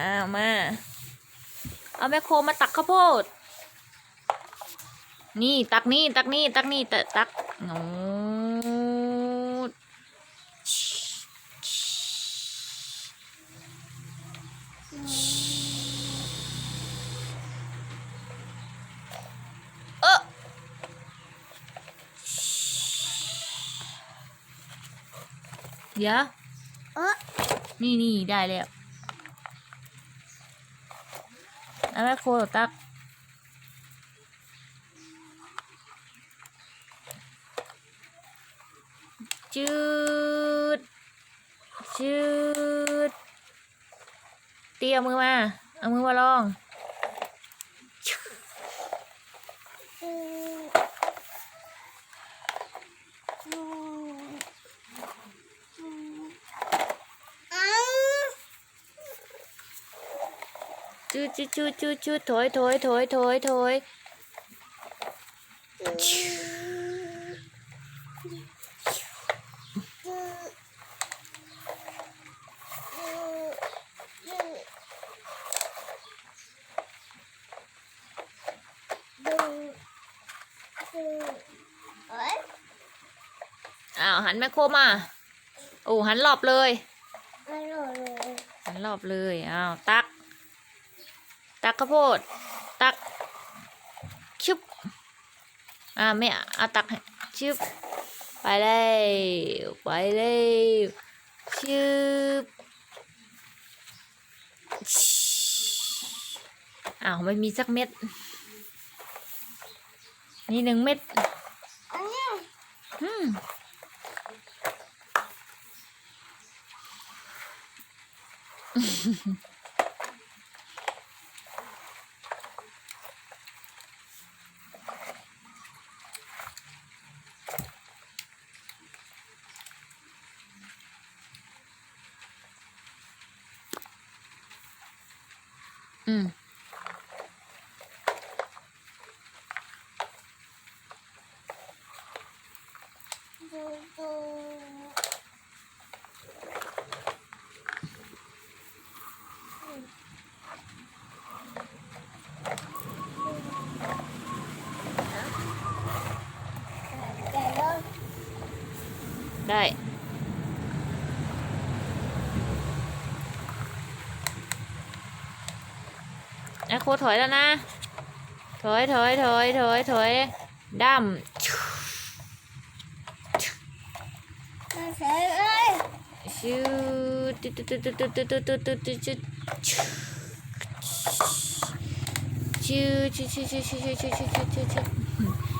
อ้าวมา เอาแมคโครมาตักข้าวโพด นี่ตักนี่ตักนี่ตักนี่ตักตักโอ้เออเดี๋ยวเออนี่นี่ได้แล้วเอาแม่โครตักจืดจืดเตีเอามือมา เอามือมาลอง จืดจืดจืดจืดจืดถอยถอยถอยถอยถอยอ้าวหันแม่โครมา โอ้หันรอบเลย หันรอบเลย อ้าว ตัก ตักข้าวโพด ตักชุบอ่าไม่เอาตักให้ชุบไปเลยไปเลยชุบอ้าวไม่มีสักเม็ด นี่หนึ่งเม็ดอืม Ừ. Đây. ได้อะโคถอยแล้วนะ ถอยถอยถอยถอยถอยดั้มชื่อตึ๊ดตึ๊ดตึ๊ดตึ๊ดตึ๊ดตึ๊ดตึ๊ดตึ๊ดตึ๊ดตึ๊ดชื่อชื่อชื่อชื่อชื่อชื่อชื่อชื่อชื่อชื่อ